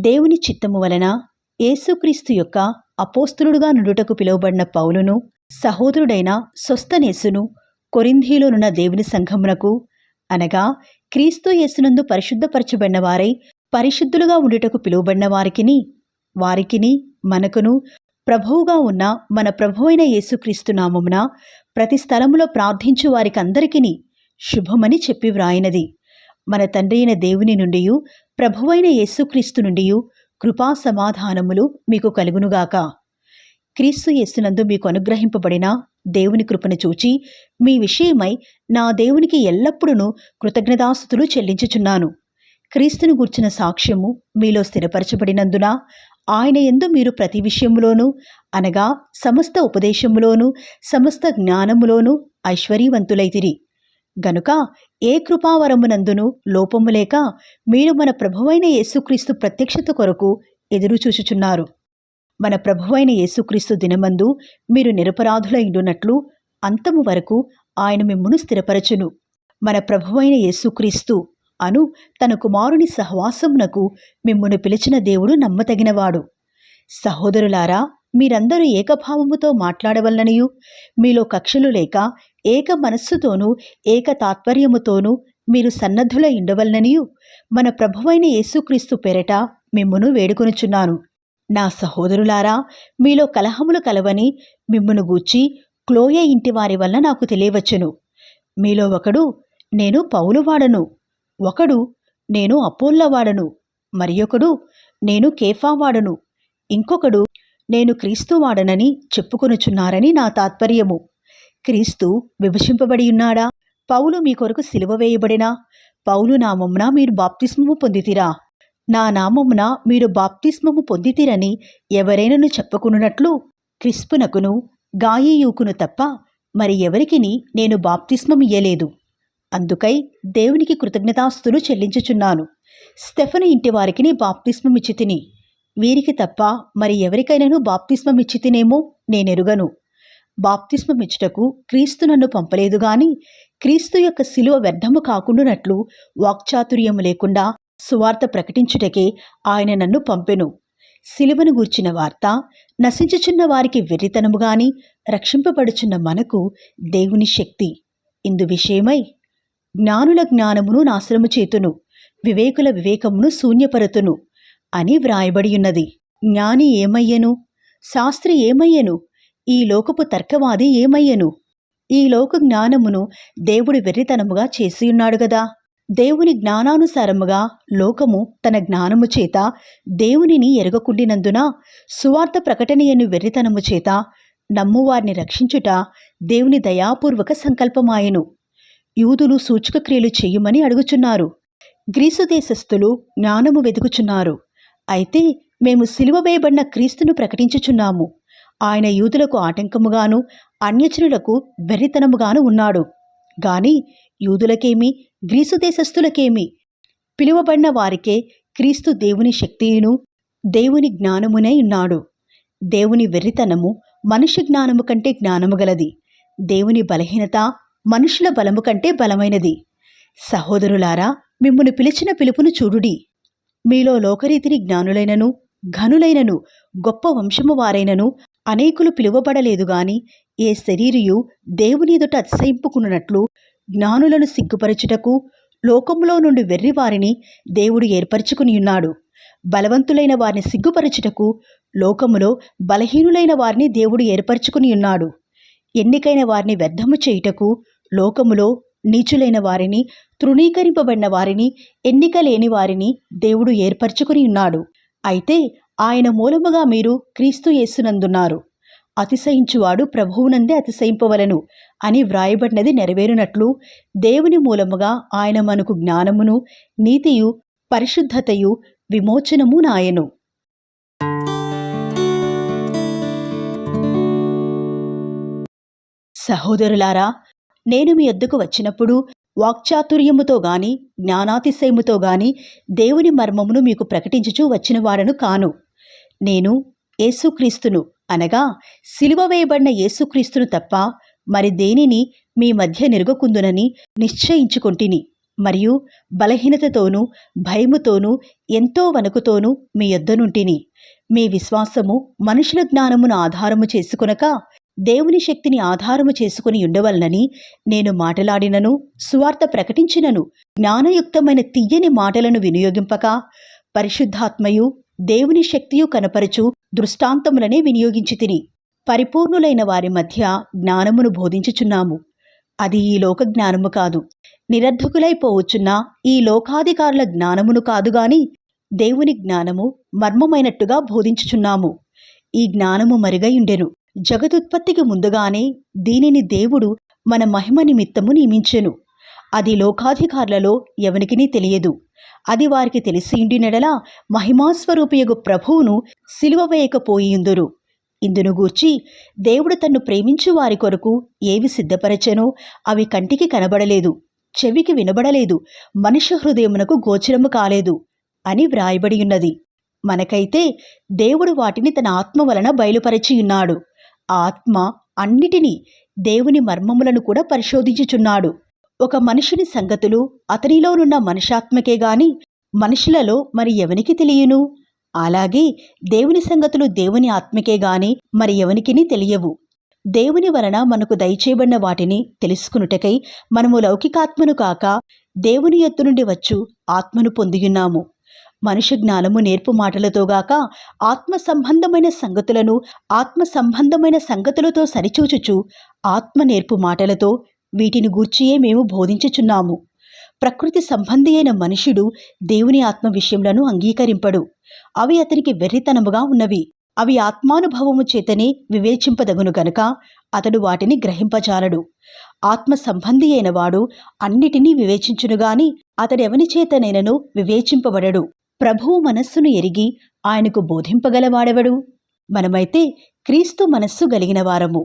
దేవుని చిత్తము వలన యేసుక్రీస్తు యొక్క అపోస్తులుడుగా నుండుటకు పిలువబడిన పౌలును సహోదరుడైన స్వస్థనేసును కొరింధీలోనున్న దేవుని సంఘమునకు అనగా క్రీస్తు యేసునందు పరిశుద్ధపరచబడిన వారై పరిశుద్ధులుగా ఉండుటకు పిలువబడిన వారికిని వారికిని మనకును ప్రభువుగా ఉన్న మన ప్రభువైన యేసుక్రీస్తు నామమున ప్రతి స్థలములో ప్రార్థించు వారికందరికిని శుభమని చెప్పి వ్రాయినది. మన తండ్రి అయిన దేవుని నుండి ప్రభువైన యేసుక్రీస్తు నుండి కృపా సమాధానములు మీకు కలుగునుగాక. క్రీస్తు యేసునందు మీకు అనుగ్రహింపబడిన దేవుని కృపను చూచి మీ విషయమై నా దేవునికి ఎల్లప్పుడూ కృతజ్ఞతాస్తులు చెల్లించుచున్నాను. క్రీస్తును గూర్చిన సాక్ష్యము మీలో స్థిరపరచబడినందున ఆయన ఎందు మీరు ప్రతి విషయములోనూ అనగా సమస్త ఉపదేశములోనూ సమస్త జ్ఞానములోనూ ఐశ్వర్యవంతులైతిరి. గనుక ఏ కృపావరమునందును లోపము లేక మీరు మన ప్రభువైన యేసుక్రీస్తు ప్రత్యక్షత కొరకు ఎదురుచూచుచున్నారు మన ప్రభువైన యేసుక్రీస్తు దినమందు మీరు నిరపరాధులైండునట్లు అంతము వరకు ఆయన మిమ్మును స్థిరపరచును. మన ప్రభువైన యేసుక్రీస్తు అను తన కుమారుని సహవాసమునకు మిమ్మును పిలిచిన దేవుడు నమ్మతగినవాడు సహోదరులారా మీరందరూ ఏకభావముతో మాట్లాడవలననియు. మీలో కక్షలు లేక ఏక మనస్సుతోనూ ఏక తాత్పర్యముతోనూ మీరు సన్నద్ధులై ఉండవలననియు. మన ప్రభువైన యేసుక్రీస్తు పేరట మిమ్మును వేడుకొనుచున్నాను. నా సహోదరులారా మీలో కలహములు కలవని మిమ్మును గూర్చి క్లోయ ఇంటి వారి వల్ల నాకు తెలియవచ్చును. మీలో ఒకడు నేను పౌలువాడను ఒకడు నేను అపోల్లవాడను మరి ఒకడు నేను కేఫావాడను ఇంకొకడు నేను క్రీస్తువాడనని చెప్పుకొనుచున్నారని నా తాత్పర్యము. క్రీస్తు విభజింపబడి ఉన్నాడా? పౌలు మీ కొరకు సిలువ వేయబడినా? పౌలు నామమున మీరు బాప్తిస్మము పొందితిరా? నా నామమున మీరు బాప్తిస్మము పొందితిరని ఎవరైనను చెప్పుకున్నట్లు క్రిస్పునకును గాయీయూకును తప్ప మరి ఎవరికిని నేను బాప్తిస్మం ఇయ్యలేదు. అందుకై దేవునికి కృతజ్ఞతాస్తులు చెల్లించుచున్నాను. స్టెఫను ఇంటి వారికిని తిని వీరికి తప్ప మరి ఎవరికైనాను బాప్తిస్మం నేనెరుగను. బాప్తిస్మం ఇచ్చుటకు క్రీస్తు నన్ను పంపలేదు గాని క్రీస్తు యొక్క శిలువ వ్యర్థము కాకుండానట్లు వాక్చాతుర్యము లేకుండా సువార్త ప్రకటించుటకే ఆయన నన్ను పంపెను. శిలువను గూర్చిన వార్త నశించుచున్న వారికి వెర్రితనము గాని రక్షింపబడుచున్న మనకు దేవుని శక్తి. ఇందు విషయమై జ్ఞానుల జ్ఞానమును నాశనము చేతును వివేకుల వివేకమును శూన్యపరతును. అని వ్రాయబడియున్నది. జ్ఞాని ఏమయ్యను? శాస్త్రి ఏమయ్యను? ఈ లోకపు తర్కవాది ఏమయ్యను? ఈ లోక జ్ఞానమును దేవుడు వెర్రితనముగా చేసియున్నాడు గదా. దేవుని జ్ఞానానుసారముగా లోకము తన జ్ఞానము చేత దేవునిని ఎరగకుండినందున సువార్త ప్రకటనయను వెర్రితనము చేత నమ్మువారిని రక్షించుట దేవుని దయాపూర్వక సంకల్పమాయెను. యూదులు సూచక క్రియలు చెయ్యమని అడుగుచున్నారు. గ్రీసు దేశస్థులు జ్ఞానము వెతుకుచున్నారు అయితే మేము సిలువ వేయబడిన క్రీస్తును ప్రకటించుచున్నాము. ఆయన యూదులకు ఆటంకముగాను అన్యజనులకు వెర్రితనముగాను ఉన్నాడు. గాని యూదులకేమి గ్రీసు దేశస్థులకేమి? పిలువబడిన వారికే క్రీస్తు దేవుని శక్తియును దేవుని జ్ఞానమునై ఉన్నాడు. దేవుని వెర్రితనము మనుష్య జ్ఞానము కంటే జ్ఞానము గలది. దేవుని బలహీనత మనుషుల బలము కంటే బలమైనది. సహోదరులారా మిమ్మల్ని పిలిచిన పిలుపును చూడుడి. మీలో లోకరీతిని జ్ఞానులైనను ఘనులైనను గొప్ప వంశము వారైనను అనేకులు పిలువబడలేదు గాని ఏ శరీరియు దేవునిదుట అతిశయింపుకున్నట్లు జ్ఞానులను సిగ్గుపరచుటకు లోకంలో నుండి వెర్రివారిని దేవుడు ఏర్పరచుకుని ఉన్నాడు. బలవంతులైన వారిని సిగ్గుపరచుటకు లోకములో బలహీనులైన వారిని దేవుడు ఏర్పరచుకుని ఉన్నాడు. ఎన్నికైన వారిని వ్యర్థము చేయుటకు లోకములో నీచులైన వారిని తృణీకరింపబడిన వారిని ఎన్నిక లేని వారిని దేవుడు ఏర్పరచుకుని ఉన్నాడు. అయితే ఆయన మూలముగా మీరు క్రీస్తు యేసునందున్నారు. అతిశయించువాడు ప్రభువునందే అతిశయింపవలను అని వ్రాయబడినది నెరవేరినట్లు దేవుని మూలముగా ఆయన మనకు జ్ఞానమును నీతియు పరిశుద్ధతయు విమోచనము నాయను. సహోదరులారా నేను మీ వద్దకు వచ్చినప్పుడు వాక్చాతుర్యముతో గాని జ్ఞానాతిశయముతో గాని దేవుని మర్మమును మీకు ప్రకటించుచూ వచ్చిన వాడను కాను. నేను యేసుక్రీస్తును అనగా సిలువ వేయబడిన యేసుక్రీస్తును తప్ప మరి దేనిని మీ మధ్య నిరగకుందునని నిశ్చయించుకొంటిని? మరియు బలహీనతతోనూ భయముతోనూ ఎంతో వణుకుతోనూ మీ యొద్దనుంటిని. మీ విశ్వాసము మనుషుల జ్ఞానమును ఆధారము చేసుకునక దేవుని శక్తిని ఆధారము చేసుకుని ఉండవలనని నేను మాటలాడినను సువార్త ప్రకటించినను. జ్ఞానయుక్తమైన తీయని మాటలను వినియోగింపక పరిశుద్ధాత్మయు దేవుని శక్తియు కనపరచు దృష్టాంతములనే వినియోగించి తిని పరిపూర్ణులైన వారి మధ్య జ్ఞానమును బోధించుచున్నాము. అది ఈ లోక జ్ఞానము కాదు. నిరర్ధకులైపోవచ్చున్న ఈ లోకాధికారుల జ్ఞానమును కాదుగాని దేవుని జ్ఞానము మర్మమైనట్టుగా బోధించుచున్నాము. ఈ జ్ఞానము మరుగైయుండెను. జగదుత్పత్తికి ముందుగానే దీనిని దేవుడు మన మహిమ నిమిత్తము నియమించెను. అది లోకాధికారులలో ఎవనికిని తెలియదు. అది వారికి తెలిసియుండినడలా మహిమాస్వరూపయగు ప్రభువును సిలువ వేయకపోయియుందురు. ఇందును గూర్చి దేవుడు తన్ను ప్రేమించు వారి కొరకు ఏవి సిద్ధపరచెనో అవి కంటికి కనబడలేదు. చెవికి వినబడలేదు. మనిషి హృదయమునకు గోచరము కాలేదు అని వ్రాయబడి ఉన్నది మనకైతే దేవుడు వాటిని తన ఆత్మ వలన బయలుపరచియున్నాడు. ఆత్మ అన్నిటినీ దేవుని మర్మములను కూడా పరిశోధించుచున్నాడు. ఒక మనిషిని సంగతులు అతనిలోనున్న మనుషాత్మకే గాని మనుషులలో మరి ఎవనికి తెలియను? అలాగే దేవుని సంగతులు దేవుని ఆత్మకే గాని మరి ఎవనికిని తెలియవు. దేవుని వలన మనకు దయచేయబడిన వాటిని తెలుసుకునుటకై మనము లౌకికాత్మను కాక దేవుని ఎత్తు నుండి వచ్చు ఆత్మను పొందియున్నాము. మనుష్య జ్ఞానము నేర్పు మాటలతో గాక ఆత్మ సంబంధమైన సంగతులను ఆత్మ సంబంధమైన సంగతులతో సరిచూచుచు ఆత్మ నేర్పు మాటలతో వీటిని గూర్చియే మేము బోధించుచున్నాము. ప్రకృతి సంబంధి అయిన మనుషుడు దేవుని ఆత్మ విషయములను అంగీకరింపడు. అవి అతనికి వెర్రితనముగా ఉన్నవి. అవి ఆత్మానుభవము చేతనే వివేచింపదగును గనుక అతడు వాటిని గ్రహింపజాలడు. ఆత్మ సంబంధి అయిన వాడు అన్నిటినీ వివేచించునుగాని అతడెవని చేతనైనను వివేచింపబడడు. ప్రభువు మనస్సును ఎరిగి ఆయనకు బోధింపగలవాడెవడు? మనమైతే క్రీస్తు మనస్సు గలిగిన వారము.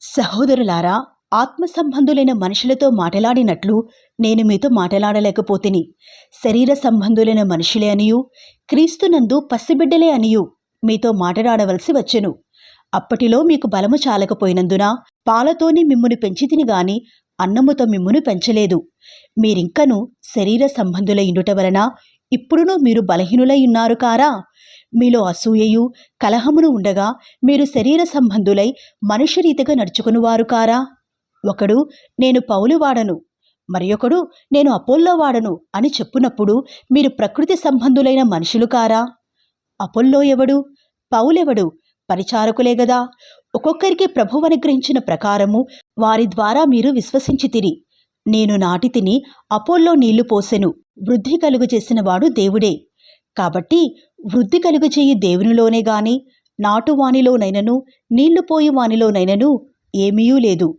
సహోదరులారా ఆత్మ సంబంధులైన మనుషులతో మాట్లాడినట్లు నేను మీతో మాట్లాడలేకపోతిని. శరీర సంబంధులైన మనుషులే అనియు క్రీస్తునందు పసిబిడ్డలే అనియు మీతో మాట్లాడవలసి వచ్చెను. అప్పటిలో మీకు బలము చాలకపోయినందున పాలతోని మిమ్మును పెంచితిని గాని అన్నముతో మిమ్మును పెంచలేదు. మీరింకను శరీర సంబంధులై ఉండుట వలన ఇప్పుడునూ మీరు బలహీనులై ఉన్నారు కారా? మీలో అసూయయు కలహమును ఉండగా మీరు శరీర సంబంధులై మనుషరీతిగా నడుచుకునివారు కారా? ఒకడు నేను పౌలు వాడను. మరి ఒకడు నేను అపోల్లో వాడను అని చెప్పునప్పుడు మీరు ప్రకృతి సంబంధులైన మనుషులు కారా? అపోల్లో ఎవడు? పౌలెవడు? పరిచారకులే గదా. ఒక్కొక్కరికి ప్రభు అనుగ్రహించిన ప్రకారము వారి ద్వారా మీరు విశ్వసించితిరి. నేను నాటి తిని అపోల్లో నీళ్ళు పోసెను. వృద్ధి కలుగు చేసినవాడు దేవుడే. కాబట్టి వృద్ధి కలుగచేయి దేవునిలోనే గాని నాటువానిలోనైనను నీళ్ళు పోయి వానిలోనైనను ఏమీయూ లేదు.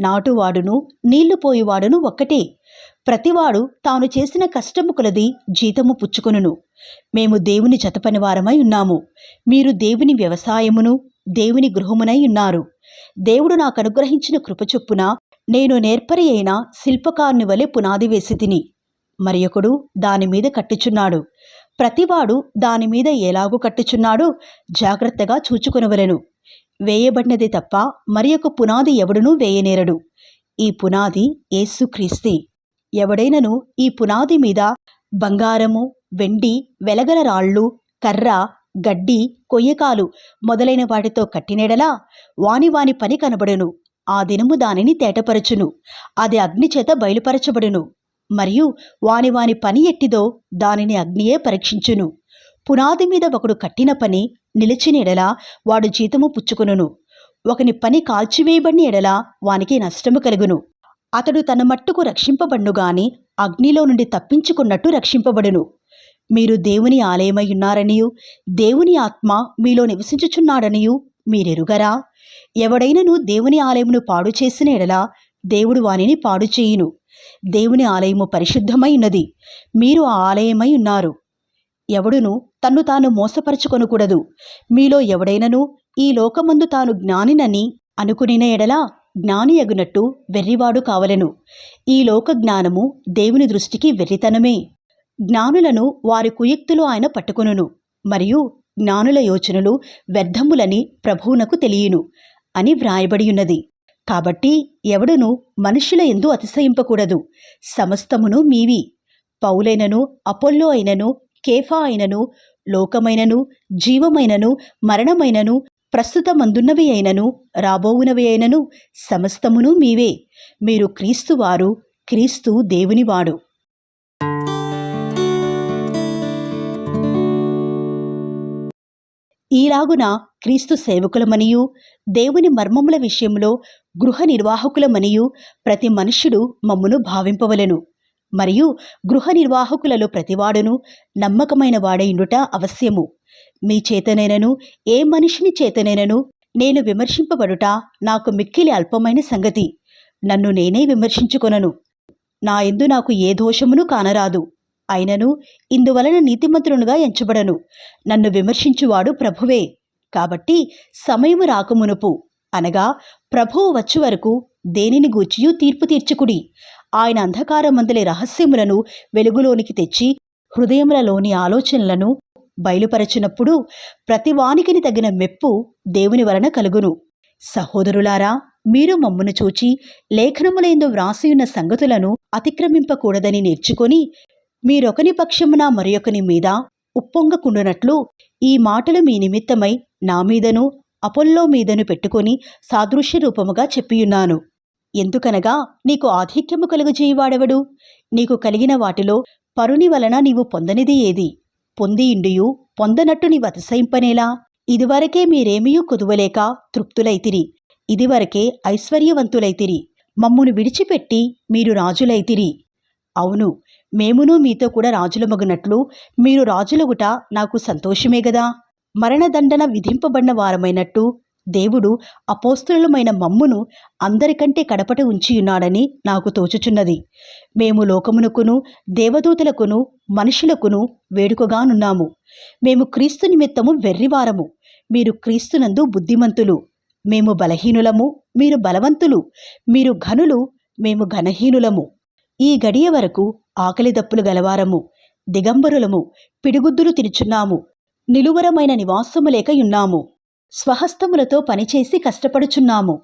నాటువాడును నీళ్ళు పోయువాడును ఒక్కటే. ప్రతివాడు తాను చేసిన కష్టము కొలది జీతము పుచ్చుకొనును. మేము దేవుని జతపనివారమై ఉన్నాము. మీరు దేవుని వ్యవసాయమును దేవుని గృహమునై ఉన్నారు. దేవుడు నాకు అనుగ్రహించిన కృపచొప్పున నేను నేర్పరి అయిన శిల్పకారుని వలె పునాది వేసి తిని. మరి ఒకడు దానిమీద కట్టుచున్నాడు. ప్రతివాడు దానిమీద ఎలాగూ కట్టుచున్నాడో జాగ్రత్తగా చూచుకొనవలెను. వేయబడినదే తప్ప మరి ఒక పునాది ఎవడునూ వేయనేరడు. ఈ పునాది ఏసుక్రీస్తి ఎవడైనను ఈ పునాది మీద బంగారము వెండి వెలగల రాళ్ళు కర్ర గడ్డి కొయ్యకాలు మొదలైన వాటితో కట్టినెడలా వాని వాని పని కనబడును. ఆ దినము దానిని తేటపరచును. అది అగ్ని చేత బయలుపరచబడును. మరియు వాని వాని పని ఎట్టిదో దానిని అగ్నియే పరీక్షించును. పునాది మీద ఒకడు కట్టిన పని నిలిచినెడలా వాడు జీతము పుచ్చుకును ఒకని పని కాల్చివేయబడిన ఎడలా వానికి నష్టము కలుగును. అతడు తన మట్టుకు రక్షింపబడును గాని అగ్నిలో నుండి తప్పించుకున్నట్టు రక్షింపబడును. మీరు దేవుని ఆలయమై ఉన్నారనియు దేవుని ఆత్మ మీలో నివసించుచున్నాడనియు మీరెరుగరా? ఎవడైనను దేవుని ఆలయమును పాడు చేసిన ఎడలా దేవుడు వానిని పాడు చేయును. దేవుని ఆలయము పరిశుద్ధమై ఉన్నది. మీరు ఆ ఆలయమై ఉన్నారు. ఎవడును తన్ను తాను మోసపరచుకొనకూడదు. మీలో ఎవడైనను ఈ లోకమందు తాను జ్ఞానినని అనుకునిన ఎడలా జ్ఞాని అగునట్టు వెర్రివాడు కావలెను. ఈ లోక జ్ఞానము దేవుని దృష్టికి వెర్రితనమే. జ్ఞానులను వారి కుయుక్తులు ఆయన పట్టుకును మరియు జ్ఞానుల యోచనలు వ్యర్థములని ప్రభువునకు తెలియను అని వ్రాయబడి ఉన్నది కాబట్టి ఎవడును మనుషుల ఎందు అతిశయింపకూడదు. సమస్తమును మీవి. పౌలైనను అపోల్లో అయినను కేఫా అయినను లోకమైనను జీవమైనను మరణమైనను ప్రస్తుతమందున్నవి అయినను రాబోవునవి అయినను సమస్తమును మీవే. మీరు క్రీస్తువారు క్రీస్తు దేవునివాడు. ఈలాగున క్రీస్తు సేవకులమనియు దేవుని మర్మముల విషయంలో గృహ నిర్వాహకులమనియు ప్రతి మనుష్యుడు మమ్మును భావింపవలెను. మరియు గృహ నిర్వాహకులలో ప్రతివాడును నమ్మకమైన వాడైండుట అవశ్యము. మీ చేతనైనను ఏ మనిషిని చేతనైనను నేను విమర్శింపబడుట నాకు మిక్కిలి అల్పమైన సంగతి. నన్ను నేనే విమర్శించుకొనను. నా ఎందు నాకు ఏ దోషమును కానరాదు. అయినను ఇందువలన నీతిమంతునుగా ఎంచబడను. నన్ను విమర్శించువాడు ప్రభువే. కాబట్టి సమయము రాకమునుపు. అనగా ప్రభువు వచ్చు వరకు దేనిని గూర్చియు తీర్పు తీర్చుకుడి. ఆయన అంధకారమందలి రహస్యములను వెలుగులోనికి తెచ్చి హృదయములలోని ఆలోచనలను బయలుపరచినప్పుడు ప్రతివానికిని తగిన మెప్పు దేవుని వలన కలుగును. సహోదరులారా మీరు మమ్మును చూచి లేఖనములందు వ్రాసియున్న సంగతులను అతిక్రమింపకూడదని నేర్చుకొని మీరొకని పక్షమున మరొకని మీద ఉప్పొంగకుండునట్లు ఈ మాటలు మీ నిమిత్తమై నా మీదను అపోల్లో మీదను పెట్టుకొని సాదృశ్య రూపముగా చెప్పియున్నాను. ఎందుకనగా నీకు ఆధిక్యము కలుగజేయువాడెవడు నీకు కలిగిన వాటిలో పరుని వలన నీవు పొందనిది ఏది? పొందియుండియు పొందనట్టు నీవు అతిశయింపనేలా? ఇదివరకే మీరేమీయూ కుదువలేక తృప్తులైతిరి. ఇదివరకే ఐశ్వర్యవంతులైతిరి. మమ్మును విడిచిపెట్టి మీరు రాజులైతిరి. అవును మేమును మీతో కూడా రాజులమగునట్లు మీరు రాజులగుట నాకు సంతోషమే గదా. మరణదండన విధింపబడిన వారమైనట్టు దేవుడు అపోస్తులమైన మమ్మును అందరికంటే కడపట ఉంచియున్నాడని నాకు తోచుచున్నది. మేము లోకమునకును దేవదూతలకును మనుషులకును వేడుకగానున్నాము. మేము క్రీస్తు నిమిత్తము వెర్రివారము. మీరు క్రీస్తునందు బుద్ధిమంతులు. మేము బలహీనులము మీరు బలవంతులు. మీరు ఘనులు మేము ఘనహీనులము. ఈ గడియ వరకు ఆకలి దప్పులు గలవారము దిగంబరులము పిడిగుద్దులు తినుచున్నాము నిలువరమైన నివాసము లేకయున్నాము స్వహస్తములతో పనిచేసి కష్టపడుచున్నాము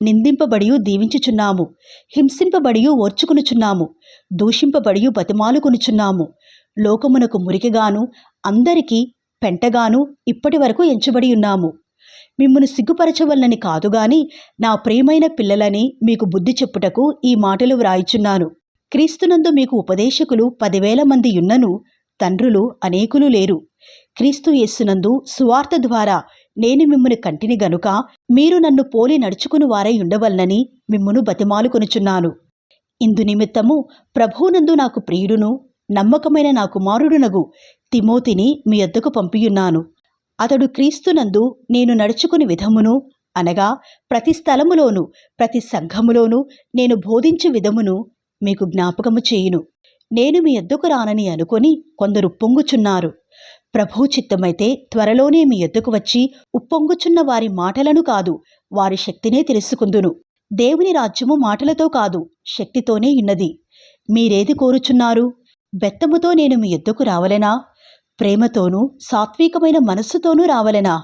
నిందింపబడియు దీవించుచున్నాము హింసింపబడియు ఓర్చుకునుచున్నాము దూషింపబడియు బతిమాలుకొనుచున్నాము లోకమునకు మురికిగాను అందరికీ పెంటగాను ఇప్పటి వరకు ఎంచబడి ఉన్నాము మిమ్మను సిగ్గుపరచవలనని కాదుగాని నా ప్రియమైన పిల్లలని మీకు బుద్ధి చెప్పుటకు ఈ మాటలు వ్రాయిచున్నాను. క్రీస్తునందు మీకు ఉపదేశకులు పదివేల మంది యున్నను తండ్రులు అనేకులు లేరు. క్రీస్తు యేస్సునందు సువార్త ద్వారా నేను మిమ్మును కంటిని గనుక మీరు నన్ను పోలి నడుచుకుని వారై ఉండవలనని మిమ్మును బతిమాలుకొనుచున్నాను ఇందు నిమిత్తము ప్రభువునందు నాకు ప్రియుడును నమ్మకమైన నా కుమారుడునగు తిమోతిని మీ వద్దకు పంపియున్నాను. అతడు క్రీస్తునందు నేను నడుచుకుని విధమును అనగా ప్రతి స్థలములోను ప్రతి సంఘములోను నేను బోధించు విధమును మీకు జ్ఞాపకము చేయును. నేను మీ ఎద్దుకు రానని అనుకొని కొందరు ఉప్పొంగుచున్నారు ప్రభు చిత్తమైతే త్వరలోనే మీ ఎద్దుకు వచ్చి ఉప్పొంగుచున్న వారి మాటలను కాదు వారి శక్తినే తెలుసుకుందును. దేవుని రాజ్యము మాటలతో కాదు శక్తితోనే ఉన్నది. మీరేది కోరుచున్నారు? బెత్తముతో నేను మీ ఎద్దుకు రావలెనా? ప్రేమతోనూ సాత్వికమైన మనస్సుతోనూ రావలెనా?